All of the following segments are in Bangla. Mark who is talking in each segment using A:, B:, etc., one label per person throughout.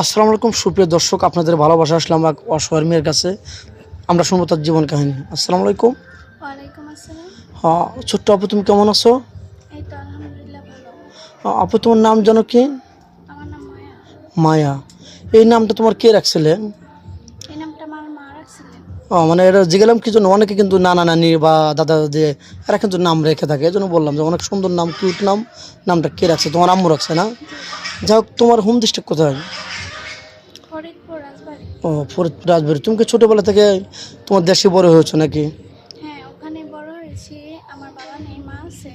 A: আসসালামু আলাইকুম সুপ্রিয় দর্শক আপনাদের ভালোবাসা আসলাম এক অসহায় মেয়ের কাছে। আমরা শুনব তার জীবন কাহিনী। আসসালামু আলাইকুম। হ্যাঁ ছোট্ট আপু তুমি কেমন আছো? হ্যাঁ, আপু তোমার নাম জানো কি?
B: মায়া।
A: এই নামটা তোমার কে রাখছিলেন ও, মানে এটা জিগেলাম কি জন্য? অনেকে কিন্তু নানা নানি বা দাদা দাদি এরা কিন্তু নাম রেখে থাকে। এই জন্য বললাম যে অনেক সুন্দর নাম কিউট নাম নামটা কে রাখছে? তোমার আম্মু রাখছে না? যাই হোক তোমার হোম ডিস্ট্রিক্ট কোথায়? ও ফরিদপুর রাজবাড়ি। তুমি কি ছোটোবেলা থেকে তোমার দেশে বড় হয়েছো নাকি?
B: হ্যাঁ ওখানে বড় হয়েছি। আমার বাবা নেই মা আছে।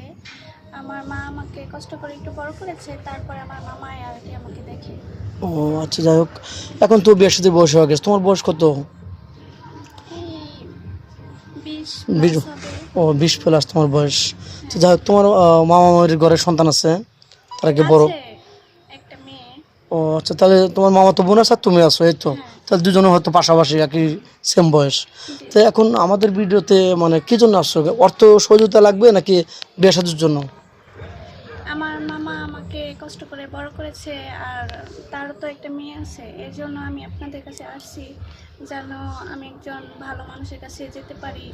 B: আমার মা আমাকে কষ্ট করে একটু বড় করেছে তারপরে আমার মামা আর কি আমাকে দেখে।
A: ও আচ্ছা যাই হোক। এখন তো বিয়ের সাথে বয়স হয়ে গেছে। তোমার বয়স কত?
B: বিশ।
A: ও বিশ প্লাস তোমার বয়স। তো যাই হোক তোমার মামা মামির ঘরে সন্তান আছে। তারা কি বড়? ও আচ্ছা তাহলে তোমার মামা তো বোন আছে আর তুমি আছো, এই তো। তাহলে দুজনে হয়তো পাশাপাশি একই সেম বয়স। তো এখন আমাদের ভিডিওতে মানে কী জন্য আসছো? অর্থ সহযোগিতা লাগবে নাকি বিয়ে সাজুর জন্য?
B: আমার মামা আমাকে কষ্ট করে বড় করেছে, আর তারও তো একটা মেয়ে আছে এই জন্য আমি আপনাদের কাছে আসছি। যেন আমি একজন ভালো মানুষের কাছে যেতে পারি।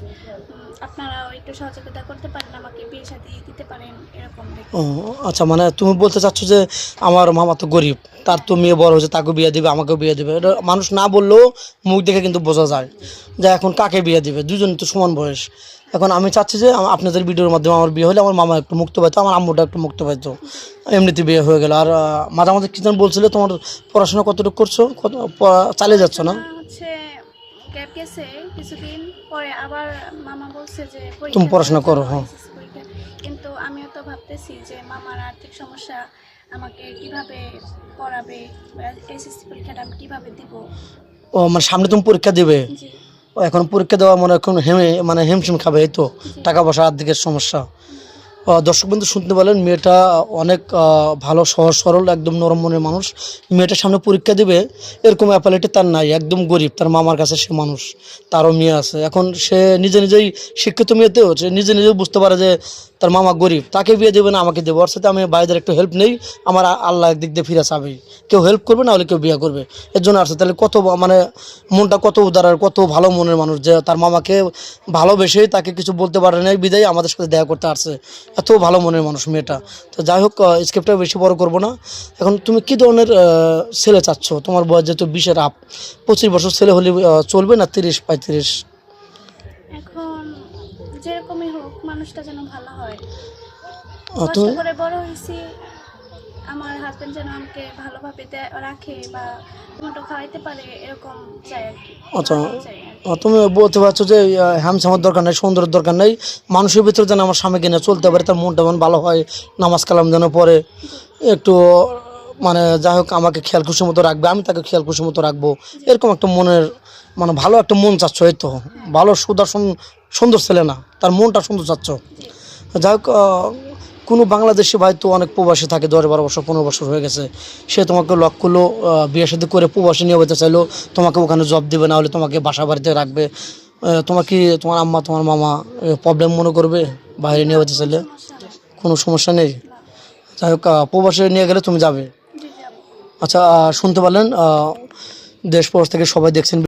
B: আপনারাও একটু সহযোগিতা করতে পারেন আমাকে বিয়ে সাথে দিতে পারেন এরকম
A: ও আচ্ছা মানে তুমি বলতে চাচ্ছ যে আমার মামা তো গরিব তার তো মেয়ে বড় হয়েছে তাকে বিয়ে দিবে আমাকেও বিয়ে দিবে। এটা মানুষ না বললেও মুখ দেখে কিন্তু বোঝা যায় যে এখন কাকে বিয়ে দিবে দুজন তো সমান বয়স। এখন আমি চাচ্ছি যে আপনাদের ভিডিওর মাধ্যমে আমার বিয়ে হলে আমার মামা একটু মুক্ত পাইতো আমার আম্মুটা একটু মুক্ত পাইতো। এমনিতে বিয়ে হয়ে গেল। আর মাঝে মাঝে কি যেন বলছিলে তোমার পড়াশোনা কতটুকু করছ? চালিয়ে যাচ্ছ না
B: গেছে কিছুদিন পরে আবার মামা বলছে যে
A: তুমি পড়াশোনা করো, হ্যাঁ।
B: কিন্তু আমিও তো ভাবতেছি যে মামার আর্থিক সমস্যা আমাকে কীভাবে পড়াবে এসএসসি পরীক্ষাটা আমি কীভাবে দিব?
A: ও মানে সামনে তুমি পরীক্ষা দেবে? এখন পরীক্ষা দেওয়া মনে হয় এখন হেমে মানে হেমশিম খাবে এই তো। টাকা পয়সা আর্থিকের সমস্যা। দর্শক বন্ধু, শুনতে পেলেন, মেয়েটা অনেক ভালো, সহজ, সরল, একদম নরম মনের মানুষ। মেয়েটার সামনে পরীক্ষা দেবে, এরকম অ্যাপালিটি তার নাই, একদম গরিব, তার মামার কাছে সে মানুষ, তারও মেয়ে আছে। এখন সে নিজে নিজেই শিক্ষিত মেয়েতেও নিজে নিজেও বুঝতে পারে যে তার মামা গরিব, তাকে বিয়ে দেবে না, আমাকে দেবে। ওর সাথে আমি বাইরের একটু হেল্প নেই, আমার আল্লাহ একদিক দিয়ে ফিরে চাবেই কেউ হেল্প করবে, না হলে কেউ বিয়ে করবে। এর জন্য আসছে তাহলে কত মানে মনটা কত উদার আর কত ভালো মনের মানুষ যে তার মামাকে ভালোবেসে তাকে কিছু বলতে পারে নাই, বিদায় আমাদের সাথে দেখা করতে আসছে। এত ভালো মনের মানুষ মেয়েটা। তো যাই হোক স্ক্রিপ্টটা বেশি বড় করব না। এখন তুমি কি ধরনের ছেলে চাচ্ছ? তোমার বয়স যেহেতু বিশের আপ পঁচিশ বছর ছেলে হলে চলবে না তিরিশ, পঁয়ত্রিশ?
B: এখন যেরকমই হোক মানুষটা যেন ভালো হয়। কষ্ট করে বড় হয়েছি আমার হাজবেন্ড যেন আমাকে ভালোভাবে রাখে বা টমেটো খাওয়াইতে পারে এরকম চাই আর কি।
A: আচ্ছা তুমি বলতে পারছ যে হ্যামসামের দরকার নেই সৌন্দর্যের দরকার নেই। মানুষের ভিতরে যেন আমার স্বামীকে নিয়ে চলতে পারে তার মনটা যেন ভালো হয় নামাজ কালাম যেন পড়ে একটু মানে যাই হোক আমাকে খেয়াল খুশি মতো রাখবে আমি তাকে খেয়াল খুশি মতো রাখব। এরকম একটা মনের মানে ভালো একটা মন চাচ্ছ এই তো। ভালো সুদর্শন সুন্দর ছেলে না তার মনটা সুন্দর চাচ্ছ। যাই হোক কোনো বাংলাদেশি ভাই তো অনেক প্রবাসী থাকে দশ বারো বছর পনেরো বছর হয়ে গেছে। সে তোমাকে লক করল বিয়ে সাথে করে প্রবাসী নিয়ে যেতে চাইলো তোমাকে ওখানে জব দিবে না হলে তোমাকে বাসা বাড়িতে রাখবে। আহ, তোমার আম্মা তোমার মামা প্রবলেম মনে করবে বাইরে নিয়ে যেতে চাইলে? কোনো সমস্যা নেই? যাই হোক প্রবাসে নিয়ে গেলে তুমি যাব। আচ্ছা শুনতে পারলেন দেশ থেকে সবাই দেখছেন।